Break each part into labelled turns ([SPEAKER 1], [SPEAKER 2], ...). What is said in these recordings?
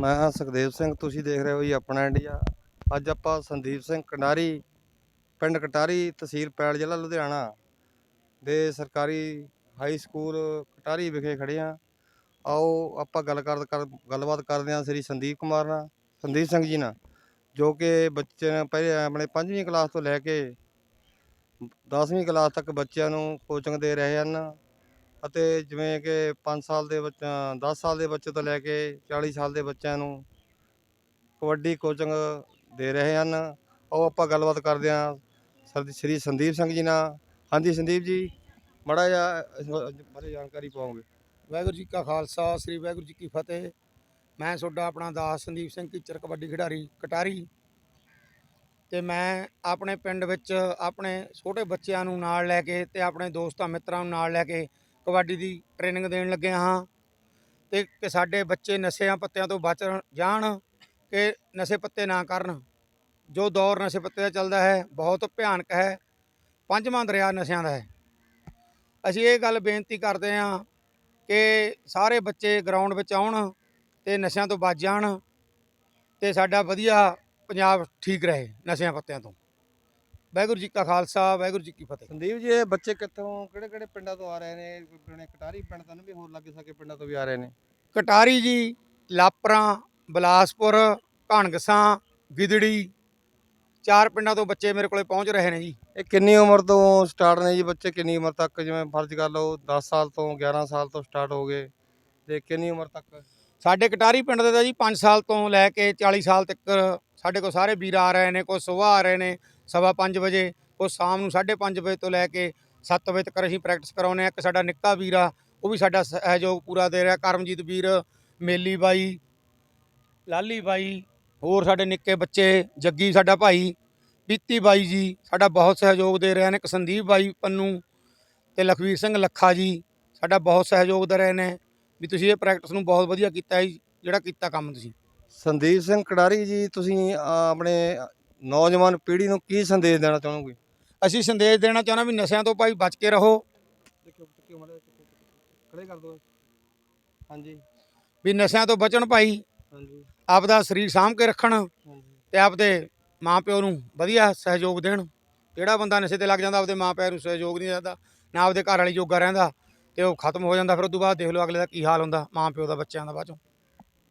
[SPEAKER 1] ਮੈਂ ਹਾਂ ਸੁਖਦੇਵ ਸਿੰਘ, ਤੁਸੀਂ ਦੇਖ ਰਹੇ ਹੋ ਜੀ ਆਪਣਾ ਇੰਡੀਆ। ਅੱਜ ਆਪਾਂ ਸੰਦੀਪ ਸਿੰਘ ਕੰਡਾਰੀ ਪਿੰਡ ਕਟਾਰੀ, ਤਹਿਸੀਲ ਪੈਲ ਜ਼ਿਲ੍ਹਾ ਲੁਧਿਆਣਾ ਦੇ ਸਰਕਾਰੀ ਹਾਈ ਸਕੂਲ ਕਟਾਰੀ ਵਿਖੇ ਖੜੇ ਹਾਂ। ਆਓ, ਆਪਾਂ ਗੱਲ ਕਰ ਗੱਲਬਾਤ ਕਰਦੇ ਹਾਂ ਸ੍ਰੀ ਸੰਦੀਪ ਕੁਮਾਰ ਨਾਲ, ਸੰਦੀਪ ਸਿੰਘ ਜੀ ਨਾਲ, ਜੋ ਕਿ ਬੱਚੇ ਨੇ ਪਹਿਲੇ ਆਪਣੇ 5ਵੀਂ ਕਲਾਸ ਤੋਂ ਲੈ ਕੇ 10ਵੀਂ ਕਲਾਸ ਤੱਕ ਬੱਚਿਆਂ ਨੂੰ ਕੋਚਿੰਗ ਦੇ ਰਹੇ ਹਨ। ਅਤੇ ਜਿਵੇਂ ਕਿ 5 ਸਾਲ ਦੇ ਬੱਚਾ 10 ਸਾਲ ਦੇ ਬੱਚੇ ਤੋਂ ਲੈ ਕੇ 40 ਸਾਲ ਦੇ ਬੱਚਿਆਂ ਨੂੰ ਕਬੱਡੀ ਕੋਚਿੰਗ ਦੇ ਰਹੇ ਹਨ। ਉਹ ਆਪਾਂ ਗੱਲਬਾਤ ਕਰਦੇ ਹਾਂ ਸਰ ਸ਼੍ਰੀ ਸੰਦੀਪ ਸਿੰਘ ਜੀ ਨਾਲ। ਹਾਂਜੀ ਸੰਦੀਪ ਜੀ, ਮੜਾ ਜਿਹਾ ਇਸ ਬਾਰੇ ਜਾਣਕਾਰੀ ਪਾਉਂਗੇ
[SPEAKER 2] ਵਾਹਿਗੁਰੂ ਜੀ ਕਾ ਖਾਲਸਾ, ਸ੍ਰੀ ਵਾਹਿਗੁਰੂ ਜੀ ਕੀ ਫਤਿਹ। ਮੈਂ ਤੁਹਾਡਾ ਆਪਣਾ ਦਾਸ ਸੰਦੀਪ ਸਿੰਘ ਟੀਚਰ ਕਬੱਡੀ ਖਿਡਾਰੀ ਕਟਾਰੀ। ਤੇ ਮੈਂ ਆਪਣੇ ਪਿੰਡ ਵਿੱਚ ਆਪਣੇ ਛੋਟੇ ਬੱਚਿਆਂ ਨੂੰ ਨਾਲ ਲੈ ਕੇ ਤੇ ਆਪਣੇ ਦੋਸਤਾਂ ਮਿੱਤਰਾਂ ਨੂੰ ਨਾਲ ਲੈ ਕੇ ਕਬੱਡੀ ਦੀ ਟ੍ਰੇਨਿੰਗ ਦੇਣ ਲੱਗੇ ਹਾਂ ਤੇ ਕਿ ਸਾਡੇ ਬੱਚੇ ਨਸ਼ਿਆਂ ਪੱਤਿਆਂ ਤੋਂ ਬਚ ਜਾਣ ਕਿ ਨਸ਼ੇ ਪੱਤੇ ਨਾ ਕਰਨ। ਜੋ ਦੌਰ ਨਸ਼ੇ ਪੱਤੇ ਦਾ ਚੱਲਦਾ ਹੈ, ਬਹੁਤ ਭਿਆਨਕ ਹੈ, ਪੰਜਵਾਂ ਦਰਿਆ ਨਸ਼ਿਆਂ ਦਾ ਹੈ। ਅਸੀਂ ਇਹ ਗੱਲ ਬੇਨਤੀ ਕਰਦੇ ਹਾਂ ਕਿ ਸਾਰੇ ਬੱਚੇ ਗਰਾਊਂਡ ਵਿੱਚ ਆਉਣ ਤੇ ਨਸ਼ਿਆਂ ਤੋਂ ਬਚ ਜਾਣ ਤੇ ਸਾਡਾ ਵਧੀਆ ਪੰਜਾਬ ਠੀਕ ਰਹੇ ਨਸ਼ਿਆਂ ਪੱਤਿਆਂ ਤੋਂ। ਵਾਹਿਗੁਰੂ ਜੀ ਕਾ ਖਾਲਸਾ ਵਾਹਿਗੁਰੂ ਜੀ ਕੀ ਫਤਿਹ।
[SPEAKER 1] ਸੰਦੀਪ ਜੀ ਇਹ ਬੱਚੇ ਕਿੱਥੋਂ ਕਿਹੜੇ ਕਿਹੜੇ ਪਿੰਡਾਂ ਤੋਂ ਆ ਰਹੇ ਨੇ? ਪਿੰਡ ਕਟਾਰੀ ਪਿੰਡ ਤੋਂ ਵੀ ਹੋਰ ਲੱਗੇ ਸਕੇ ਪਿੰਡਾਂ ਤੋਂ ਵੀ ਆ ਰਹੇ ਨੇ?
[SPEAKER 2] ਕਟਾਰੀ ਜੀ ਲਾਪਰਾਂ ਬਲਾਸਪੁਰ ਘਣਗਸਾਂ ਗਿਦੜੀ ਚਾਰ ਪਿੰਡਾਂ ਤੋਂ ਬੱਚੇ ਮੇਰੇ ਕੋਲੇ ਪਹੁੰਚ ਰਹੇ ਨੇ ਜੀ।
[SPEAKER 1] ਇਹ ਕਿੰਨੀ ਉਮਰ ਤੋਂ ਸਟਾਰਟ ਨੇ ਜੀ ਬੱਚੇ? ਕਿੰਨੀ ਉਮਰ ਤੱਕ? ਜਿਵੇਂ ਫਰਜ਼ ਕਰ ਲਓ 10 ਸਾਲ ਤੋਂ 11 ਸਾਲ ਤੋਂ ਸਟਾਰਟ ਹੋ ਗਏ ਤੇ ਕਿੰਨੀ ਉਮਰ ਤੱਕ?
[SPEAKER 2] ਸਾਡੇ ਕਟਾਰੀ ਪਿੰਡ ਦੇ ਤਾਂ ਜੀ 5 ਸਾਲ ਤੋਂ ਲੈ ਕੇ 40 ਸਾਲ ਤੱਕ ਸਾਡੇ ਕੋਲ ਸਾਰੇ ਵੀਰ ਆ ਰਹੇ ਨੇ ਕੋਈ ਸਵੇਰ ਆ ਰਹੇ ਨੇ। ਸਵਾ 5 ਵਜੇ, ਉਹ ਸ਼ਾਮ ਨੂੰ 5:30 ਵਜੇ ਤੋਂ ਲੈ ਕੇ 7 ਵਜੇ ਤੱਕ ਅਸੀਂ ਪ੍ਰੈਕਟਿਸ ਕਰਾਉਂਦੇ ਹਾਂ। ਇੱਕ ਸਾਡਾ ਨਿੱਕਾ ਵੀਰ ਆ, ਉਹ ਵੀ ਸਾਡਾ ਸਹਿਯੋਗ ਪੂਰਾ ਦੇ ਰਿਹਾ। ਕਰਮਜੀਤ ਵੀਰ, ਮੇਲੀ ਬਾਈ, ਲਾਲੀ ਬਾਈ, ਹੋਰ ਸਾਡੇ ਨਿੱਕੇ ਬੱਚੇ, ਜੱਗੀ ਸਾਡਾ ਭਾਈ, ਬੀਤੀ ਬਾਈ ਜੀ, ਸਾਡਾ ਬਹੁਤ ਸਹਿਯੋਗ ਦੇ ਰਹੇ ਨੇ। ਇੱਕ ਸੰਦੀਪ ਬਾਈ ਪੰਨੂ ਤੇ ਲਖਵੀਰ ਸਿੰਘ ਲੱਖਾ ਜੀ, ਸਾਡਾ ਬਹੁਤ ਸਹਿਯੋਗ ਦੇ ਰਹੇ ਨੇ। ਵੀ ਤੁਸੀਂ ਇਹ ਪ੍ਰੈਕਟਿਸ ਨੂੰ ਬਹੁਤ ਵਧੀਆ ਕੀਤਾ ਜੀ, ਜਿਹੜਾ ਕੀਤਾ ਕੰਮ ਤੁਸੀਂ।
[SPEAKER 1] ਸੰਦੀਪ ਸਿੰਘ ਕੜਾਰੀ ਜੀ, ਤੁਸੀਂ ਆਪਣੇ ਨੌਜਵਾਨ ਪੀੜ੍ਹੀ ਨੂੰ ਕੀ ਸੰਦੇਸ਼ ਦੇਣਾ ਚਾਹੋਗੇ
[SPEAKER 2] ਅਸੀਂ ਸੰਦੇਸ਼ ਦੇਣਾ ਚਾਹੁੰਦਾ ਵੀ ਨਸ਼ਿਆਂ ਤੋਂ ਭਾਈ ਬਚ ਕੇ ਰਹੋ।
[SPEAKER 1] ਖੜੇ ਕਰ ਹਾਂਜੀ।
[SPEAKER 2] ਵੀ ਨਸ਼ਿਆਂ ਤੋਂ ਬਚਣ ਭਾਈ।
[SPEAKER 1] ਹਾਂਜੀ।
[SPEAKER 2] ਆਪਦਾ ਸਰੀਰ ਸਾਂਭ ਕੇ ਰੱਖਣ ਤੇ ਆਪਦੇ ਮਾਪਿਓ ਨੂੰ ਵਧੀਆ ਸਹਿਯੋਗ ਦੇਣ। ਜਿਹੜਾ ਬੰਦਾ ਨਸ਼ੇ ਤੇ ਲੱਗ ਜਾਂਦਾ ਆਪਦੇ ਮਾਪਿਆਂ ਨੂੰ ਸਹਿਯੋਗ ਨਹੀਂ ਦਿੰਦਾ ਨਾ ਆਪਦੇ ਘਰ ਵਾਲੀ ਜੋਗਾ ਰਹਿੰਦਾ ਤੇ ਉਹ ਖਤਮ ਹੋ ਜਾਂਦਾ ਫਿਰ ਉਸ ਤੋਂ ਬਾਅਦ ਦੇਖ ਲਓ ਅਗਲੇ ਦਾ ਕੀ ਹਾਲ ਹੁੰਦਾ ਮਾਪਿਓ ਦਾ ਬੱਚਿਆਂ ਦਾ ਬਾਅਦ ਚੋਂ।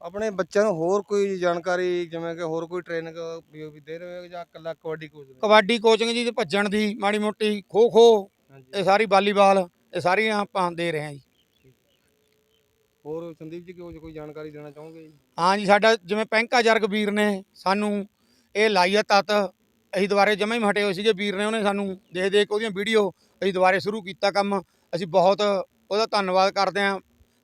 [SPEAKER 1] ਆਪਣੇ ਬੱਚਿਆਂ ਨੂੰ ਹੋਰ ਕੋਈ ਜਾਣਕਾਰੀ ਜਿਵੇਂ ਕਿ ਹੋਰ ਕੋਈ ਟ੍ਰੇਨਿੰਗ ਵੀ ਦੇ ਰਹੇ ਹੋ ਜਾਂ ਇਕੱਲਾ ਕਬੱਡੀ ਕੋਚ
[SPEAKER 2] ਕਬੱਡੀ ਕੋਚਿੰਗ ਜੀ ਤੇ ਭੱਜਣ ਦੀ ਮਾੜੀ ਮੋਟੀ ਖੋ ਖੋ ਇਹ ਸਾਰੀ ਵਾਲੀਬਾਲ ਇਹ ਸਾਰੀਆਂ ਆਪਾਂ ਦੇ ਰਹੇ ਹਾਂ ਜੀ।
[SPEAKER 1] ਹੋਰ ਸੰਦੀਪ ਜੀ ਕੋਈ ਕੋਈ ਜਾਣਕਾਰੀ ਦੇਣਾ ਚਾਹੋਗੇ ਜੀ?
[SPEAKER 2] ਹਾਂ ਜੀ ਸਾਡਾ ਜਿਵੇਂ ਪੈਂਕਾ ਜਰਗ ਵੀਰ ਨੇ ਸਾਨੂੰ ਇਹ ਲਾਈਆ ਤਤ ਅਸੀਂ ਦੁਬਾਰੇ ਜਮਾ ਹੀ ਹਟੇ ਹੋਏ ਸੀਗੇ ਵੀਰ ਨੇ ਉਹਨੇ ਸਾਨੂੰ ਦੇਖ ਦੇਖ ਉਹਦੀਆਂ ਵੀਡੀਓ ਅਸੀਂ ਦੁਬਾਰੇ ਸ਼ੁਰੂ ਕੀਤਾ ਕੰਮ। ਅਸੀਂ ਬਹੁਤ ਉਹਦਾ ਧੰਨਵਾਦ ਕਰਦੇ ਹਾਂ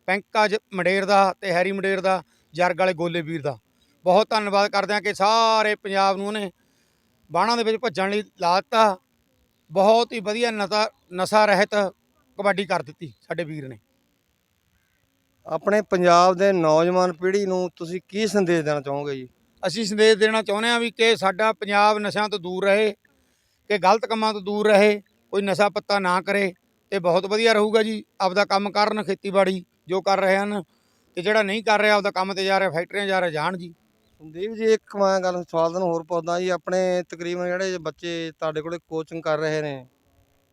[SPEAKER 2] ਪੈਂਕਾ ਜ- ਮੰਡੇਰ ਦਾ ਤੇ ਹੈਰੀ ਮੰਡੇਰ ਦਾ। ਜਰਗ ਵਾਲੇ ਗੋਲੇ ਵੀਰ ਦਾ। ਬਹੁਤ ਧੰਨਵਾਦ ਕਰਦੇ ਹਾਂ ਕਿ ਸਾਰੇ ਪੰਜਾਬ ਨੂੰ ਉਹਨੇ ਬਾਣਾ ਦੇ ਵਿੱਚ ਭੱਜਣ ਲਈ ਲਾ ਦਿੱਤਾ। ਬਹੁਤ ਹੀ ਵਧੀਆ ਨਸ਼ਾ ਨਸ਼ਾ ਰਹਿਤ ਕਬੱਡੀ ਕਰ ਦਿੱਤੀ ਸਾਡੇ ਵੀਰ ਨੇ।
[SPEAKER 1] ਆਪਣੇ ਪੰਜਾਬ ਦੇ ਨੌਜਵਾਨ ਪੀੜ੍ਹੀ ਨੂੰ ਤੁਸੀਂ ਕੀ ਸੰਦੇਸ਼ ਦੇਣਾ ਚਾਹੋਗੇ ਜੀ?
[SPEAKER 2] ਅਸੀਂ ਸੰਦੇਸ਼ ਦੇਣਾ ਚਾਹੁੰਦੇ ਹਾਂ ਵੀ ਕਿ ਸਾਡਾ ਪੰਜਾਬ ਨਸ਼ਿਆਂ ਤੋਂ ਦੂਰ ਰਹੇ ਕਿ ਗਲਤ ਕੰਮਾਂ ਤੋਂ ਦੂਰ ਰਹੇ ਕੋਈ ਨਸ਼ਾ ਪੱਤਾ ਨਾ ਕਰੇ ਤੇ ਬਹੁਤ ਵਧੀਆ ਰਹੂਗਾ ਜੀ। ਆਪਦਾ ਕੰਮ ਕਰਨ ਖੇਤੀਬਾੜੀ ਜੋ ਕਰ ਰਹੇ ਹਨ ਤੇ ਜਿਹੜਾ ਨਹੀਂ ਕਰ ਰਿਹਾ ਆਪਦਾ ਕੰਮ ਤੇ ਜਾ ਰਿਹਾ ਫੈਕਟਰੀਆਂ ਜਾ ਰਿਹਾ ਜਾਣ ਜੀ।
[SPEAKER 1] ਸੰਦੀਪ ਜੀ ਇੱਕ ਮੈਂ ਗੱਲ ਸਵਾਲ ਤੁਹਾਨੂੰ ਹੋਰ ਪੁੱਛਦਾ ਜੀ ਆਪਣੇ ਤਕਰੀਬਨ ਜਿਹੜੇ ਬੱਚੇ ਤੁਹਾਡੇ ਕੋਲੇ ਕੋਚਿੰਗ ਕਰ ਰਹੇ ਨੇ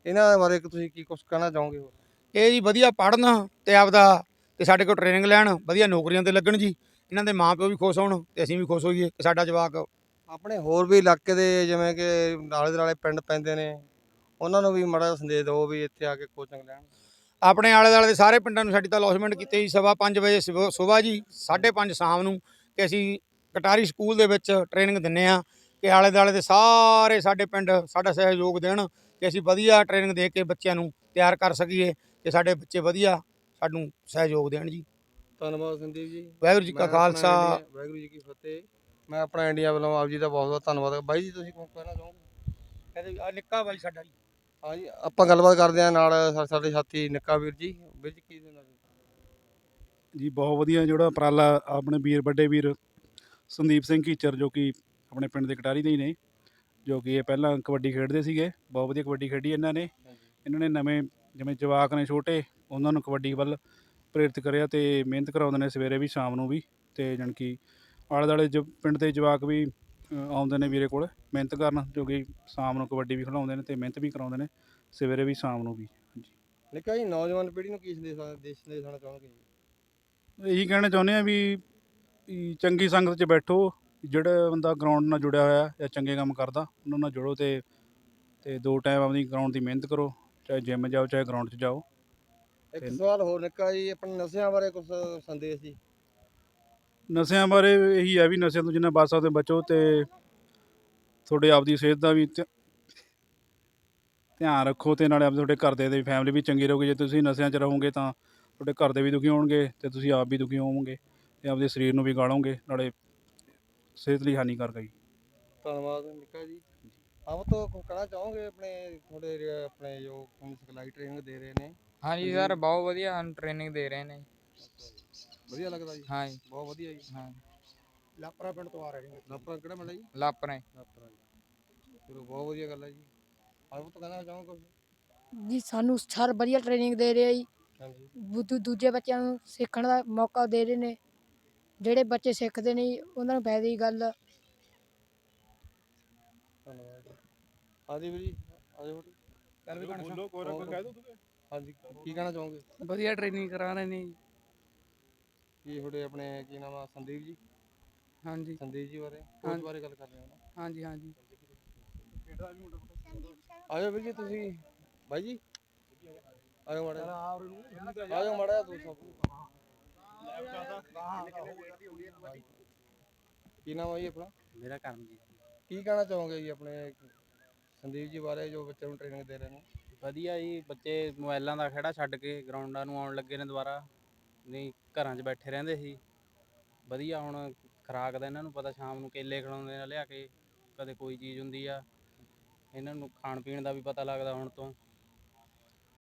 [SPEAKER 1] ਇਹਨਾਂ ਬਾਰੇ ਤੁਸੀਂ ਕੀ ਕੁਝ ਕਹਿਣਾ ਚਾਹੋਗੇ ਹੋਰ?
[SPEAKER 2] ਇਹ ਜੀ ਵਧੀਆ ਪੜ੍ਹਨ ਤੇ ਆਪਦਾ ਤੇ ਸਾਡੇ ਕੋਲ ਟ੍ਰੇਨਿੰਗ ਲੈਣ ਵਧੀਆ ਨੌਕਰੀਆਂ ਤੇ ਲੱਗਣ ਜੀ। ਇਹਨਾਂ ਦੇ ਮਾਪਿਓ ਵੀ ਖੁਸ਼ ਹੋਣ ਤੇ ਅਸੀਂ ਵੀ ਖੁਸ਼ ਹੋਈਏ ਕਿ ਸਾਡਾ ਜਵਾਕ
[SPEAKER 1] ਆਪਣੇ ਹੋਰ ਵੀ ਇਲਾਕੇ ਦੇ ਜਿਵੇਂ ਕਿ ਨਾਲੇ ਦੁਆਲੇ ਪਿੰਡ ਪੈਂਦੇ ਨੇ ਉਹਨਾਂ ਨੂੰ ਵੀ ਮਾੜਾ ਸੰਦੇਸ਼ ਦਿਓ ਵੀ ਇੱਥੇ ਆ ਕੇ ਕੋਚਿੰਗ ਲੈਣ।
[SPEAKER 2] ਆਪਣੇ ਆਲੇ ਦੁਆਲੇ ਦੇ ਸਾਰੇ ਪਿੰਡਾਂ ਨੂੰ ਸਾਡੀ ਤਾਂ ਅਲੌਸਮੈਂਟ ਕੀਤੀ ਜੀ ਸਵਾ 5 ਵਜੇ ਸਵੇਰ ਜੀ 5:30 ਸ਼ਾਮ ਨੂੰ ਕਿ ਅਸੀਂ ਕਟਾਰੀ ਸਕੂਲ ਦੇ ਵਿੱਚ ਟ੍ਰੇਨਿੰਗ ਦਿੰਨੇ ਆ ਕਿ ਆਲੇ ਦੁਆਲੇ ਦੇ ਸਾਰੇ ਸਾਡੇ ਪਿੰਡ ਸਾਡਾ ਸਹਿਯੋਗ ਦੇਣ ਕਿ ਅਸੀਂ ਵਧੀਆ ਟ੍ਰੇਨਿੰਗ ਦੇ ਕੇ ਬੱਚਿਆਂ ਨੂੰ ਤਿਆਰ ਕਰ ਸਕੀਏ ਤੇ ਸਾਡੇ ਬੱਚੇ ਵਧੀਆ ਸਾਨੂੰ ਸਹਿਯੋਗ ਦੇਣ ਜੀ।
[SPEAKER 1] ਧੰਨਵਾਦ ਸੰਦੀਪ ਜੀ।
[SPEAKER 2] ਵਾਹਿਗੁਰੂ ਜੀ ਕਾ ਖਾਲਸਾ।
[SPEAKER 1] ਵਾਹਿਗੁਰੂ ਜੀ ਕੀ ਫਤਿਹ। ਮੈਂ ਆਪਣਾ ਇੰਡੀਆ ਵੱਲੋਂ ਆਪ ਜੀ ਦਾ ਬਹੁਤ ਬਹੁਤ ਧੰਨਵਾਦ। ਬਾਈ ਜੀ ਤੁਸੀਂ ਕੁਝ ਕਹਿਣਾ ਚਾਹੋਗੇ
[SPEAKER 2] ਕਹਿੰਦੇ ਆ ਨਿੱਕਾ ਬਾਈ ਸਾਡਾ ਜੀ।
[SPEAKER 1] ਹਾਂਜੀ ਆਪਾਂ ਗੱਲਬਾਤ ਕਰਦੇ ਹਾਂ ਨਾਲ ਸਾ- ਸਾਡੇ ਸਾਥੀ ਨਿੱਕਾ ਵੀਰ ਜੀ। ਵੀਰ ਜੀ ਕੀ ਦੇਣਾ ਜੀ
[SPEAKER 3] ਜੀ ਬਹੁਤ ਵਧੀਆ ਜਿਹੜਾ ਉਪਰਾਲਾ ਆਪਣੇ ਵੀਰ ਵੱਡੇ ਵੀਰ ਸੰਦੀਪ ਸਿੰਘ ਕੀਚਰ ਜੋ ਕਿ ਆਪਣੇ ਪਿੰਡ ਦੇ ਕਟਾਰੀ ਦੇ ਹੀ ਨੇ ਜੋ ਕਿ ਇਹ ਪਹਿਲਾਂ ਕਬੱਡੀ ਖੇਡਦੇ ਸੀਗੇ। ਬਹੁਤ ਵਧੀਆ ਕਬੱਡੀ ਖੇਡੀ ਇਹਨਾਂ ਨੇ। ਇਹਨਾਂ ਨੇ ਨਵੇਂ ਜਿਵੇਂ ਜਵਾਕ ਨੇ ਛੋਟੇ ਉਹਨਾਂ ਨੂੰ ਕਬੱਡੀ ਵੱਲ ਪ੍ਰੇਰਿਤ ਕਰਿਆ ਤੇ ਮਿਹਨਤ ਕਰਾਉਂਦੇ ਨੇ ਸਵੇਰੇ ਵੀ ਸ਼ਾਮ ਨੂੰ ਵੀ। ਤੇ ਜਾਣੀ ਕਿ ਆਲੇ ਦੁਆਲੇ ਜ ਪਿੰਡ ਦੇ ਜਵਾਕ ਵੀ ਆਉਂਦੇ ਨੇ ਵੀਰੇ ਕੋਲ ਮਿਹਨਤ ਕਰਨ ਜੋ ਕਿ ਸ਼ਾਮ ਨੂੰ ਕਬੱਡੀ ਵੀ ਖਿਡਾਉਂਦੇ ਨੇ ਤੇ ਮਿਹਨਤ ਵੀ ਕਰਾਉਂਦੇ ਨੇ ਸਵੇਰੇ ਵੀ ਸ਼ਾਮ ਨੂੰ ਵੀ
[SPEAKER 1] ਨਿੱਕਾ ਜੀ ਨੌਜਵਾਨ ਪੀੜ੍ਹੀ ਨੂੰ ਕੀ ਸੰਦੇਸ਼ ਦੇਸ਼ ਸੰਦੇਸ਼ ਦੇਣਾ ਚਾਹੁੰਗੇ
[SPEAKER 3] ਇਹੀ ਕਹਿਣਾ ਚਾਹੁੰਦੇ ਆ ਵੀ ਵੀ ਚੰਗੀ ਸੰਗਤ 'ਚ ਬੈਠੋ ਜਿਹੜਾ ਬੰਦਾ ਗਰਾਊਂਡ ਨਾਲ ਜੁੜਿਆ ਹੋਇਆ ਜਾਂ ਚੰਗੇ ਕੰਮ ਕਰਦਾ ਉਹਨਾਂ ਨਾਲ ਜੁੜੋ ਤੇ ਤੇ ਦੋ ਟਾਈਮ ਆਪਣੀ ਗਰਾਊਂਡ ਦੀ ਮਿਹਨਤ ਕਰੋ ਚਾਹੇ ਜਿਮ ਜਾਓ ਚਾਹੇ ਗਰਾਊਂਡ 'ਚ ਜਾਓ।
[SPEAKER 1] ਇੱਕ ਸਵਾਲ ਹੋਰ ਨਿੱਕਾ ਜੀ ਆਪਣੇ ਨਸ਼ਿਆਂ ਬਾਰੇ ਕੁਝ ਸੰਦੇਸ਼ ਜੀ।
[SPEAKER 3] ਨਸ਼ਿਆਂ ਬਾਰੇ ਇਹੀ ਹੈ ਵੀ ਨਸ਼ਿਆਂ ਤੋਂ ਜਿੰਨਾ ਬਚ ਸਕਦੇ ਬਚੋ ਤੇ ਤੁਹਾਡੇ ਆਪ ਦੀ ਸਿਹਤ ਦਾ ਵੀ ਧਿ- ਧਿਆਨ ਰੱਖੋ ਤੇ ਨਾਲੇ ਆਪ ਤੁਹਾਡੇ ਘਰ ਦੇ ਦੀ ਫੈਮਿਲੀ ਵੀ ਚੰਗੀ ਰਹੂਗੀ। ਜੇ ਤੁਸੀਂ ਨਸ਼ਿਆਂ 'ਚ ਰਹੋਗੇ ਤਾਂ ਤੁਹਾਡੇ ਘਰ ਦੇ ਵੀ ਦੁਖੀ ਹੋਣਗੇ ਤੇ ਤੁਸੀਂ ਆਪ ਵੀ ਦੁਖੀ ਹੋਵੋਗੇ ਤੇ ਆਪਦੇ ਸਰੀਰ ਨੂੰ ਵੀ ਗਾਲੋਗੇ ਨਾਲੇ ਸਿਹਤ ਲਈ ਹਾਨੀਕਾਰਕ ਹੈ ਜੀ।
[SPEAKER 1] ਧੰਨਵਾਦ ਨਿੱਕਾ ਜੀ। ਆਪ ਤੋਂ ਕਹਿਣਾ ਚਾਹੋਗੇ ਆਪਣੇ ਤੁਹਾਡੇ ਰੇ- ਆਪਣੇ ਜੋ ਸਿਖਲਾਈ ਟ੍ਰੇਨਿੰਗ ਦੇ ਰਹੇ ਨੇ?
[SPEAKER 4] ਹਾਂਜੀ ਸਰ ਬਹੁਤ ਵਧੀਆ ਸਾਨੂੰ ਟ੍ਰੇਨਿੰਗ ਦੇ ਰਹੇ ਨੇ।
[SPEAKER 1] ਵਧੀਆ ਲੱਗਦਾ ਜੀ।
[SPEAKER 4] ਹਾਂਜੀ
[SPEAKER 1] ਬਹੁਤ ਵਧੀਆ ਜੀ।
[SPEAKER 4] ਹਾਂ।
[SPEAKER 2] ਲਾਪਰਾ ਪਿੰਡ ਤੋਂ ਆ ਰਹੇ ਨੇ।
[SPEAKER 1] ਲਾਪਰਾ ਕਿਹੜਾ ਮਿਲਿਆ ਜੀ?
[SPEAKER 4] ਲਾਪਰੇ
[SPEAKER 1] ਲਾਪਰਾ ਜੀ। ਚਲੋ ਬਹੁਤ ਵਧੀਆ ਗੱਲ ਹੈ ਜੀ। ਆਪ ਤੋਂ ਕਹਿਣਾ ਚਾਹੋਗੇ
[SPEAKER 5] ਜੀ ਸਾਨੂੰ ਸਰ ਵਧੀਆ ਟ੍ਰੇਨਿੰਗ ਦੇ ਰਹੇ ਆ ਜੀ।
[SPEAKER 1] ਹਾਂਜੀ।
[SPEAKER 5] ਦੂ- ਦੂ- ਦੂਜੇ ਬੱਚਿਆਂ ਨੂੰ ਸਿੱਖਣ ਦਾ ਮੌਕਾ ਦੇ ਰਹੇ ਨੇ। ਜਿਹੜੇ ਬੱਚੇ ਸਿੱਖਦੇ ਨਹੀਂ ਉਹਨਾਂ ਨੂੰ ਫਾਇਦੇ ਦੀ ਗੱਲ। ਆ।
[SPEAKER 1] ਧੰਨਵਾਦ ਜੀ। ਹਾਂਜੀ ਵੀਰ ਜੀ ਆਜੋ
[SPEAKER 2] ਵੀ
[SPEAKER 3] ਬੋਲੋ
[SPEAKER 1] ਕੋਈ ਕਹਿ ਦਿਓ ਹਾਂਜੀ ਕੀ ਕਹਿਣਾ ਚਾਹੋਗੇ?
[SPEAKER 4] ਵਧੀਆ ਟ੍ਰੇਨਿੰਗ ਕਰਾ ਰਹੇ ਨੇ
[SPEAKER 1] ਕੀ ਤੁਹਾਡੇ ਆਪਣੇ ਕੀ ਨਾਮ ਆ? ਸੰਦੀਪ ਜੀ?
[SPEAKER 4] ਹਾਂਜੀ।
[SPEAKER 1] ਸੰਦੀਪ ਜੀ ਬਾਰੇ?
[SPEAKER 4] ਹਾਂਜੀ।
[SPEAKER 1] ਬਾਰੇ ਗੱਲ ਕਰ ਰਹੇ ਹੋ ਨਾ
[SPEAKER 4] ਹਾਂਜੀ ਹਾਂਜੀ।
[SPEAKER 1] ਆਜੋ ਵੀਰ ਜੀ ਤੁਸੀਂ। ਬਾਈ ਜੀ। ਆਜੋ ਮਾੜਾ ਆਜੋ ਮਾੜਾ ਤੂੰ ਸਭ ਕੀ ਨਾਮ ਆ ਜੀ ਆਪਣਾ?
[SPEAKER 6] ਮੇਰਾ ਕਰਮਜੀਤ
[SPEAKER 1] ਕੀ ਕਹਿਣਾ ਚਾਹੋਗੇ ਜੀ ਆਪਣੇ ਸੰਦੀਪ ਜੀ ਬਾਰੇ ਜੋ ਬੱਚਿਆਂ ਨੂੰ ਟ੍ਰੇਨਿੰਗ ਦੇ ਰਹੇ ਨੇ?
[SPEAKER 6] ਵਧੀਆ ਜੀ ਬੱਚੇ ਮੋਬਾਈਲਾਂ ਦਾ ਖੇੜਾ ਛੱਡ ਕੇ ਗਰਾਊਂਡਾਂ ਨੂੰ ਆਉਣ ਲੱਗੇ ਨੇ ਦੁਬਾਰਾ। ਨਹੀਂ, ਘਰਾਂ 'ਚ ਬੈਠੇ ਰਹਿੰਦੇ ਸੀ। ਵਧੀਆ ਹੁਣ ਖੁਰਾਕ ਦਾ ਇਹਨਾਂ ਨੂੰ ਪਤਾ, ਸ਼ਾਮ ਨੂੰ ਕੇਲੇ ਖਿਲਾਉਂਦੇ ਨੇ ਲਿਆ ਕੇ ਕਦੇ ਕੋਈ ਚੀਜ਼ ਹੁੰਦੀ ਆ। ਇਹਨਾਂ ਨੂੰ ਖਾਣ ਪੀਣ ਦਾ ਵੀ ਪਤਾ ਲੱਗਦਾ ਹੁਣ ਤੋਂ।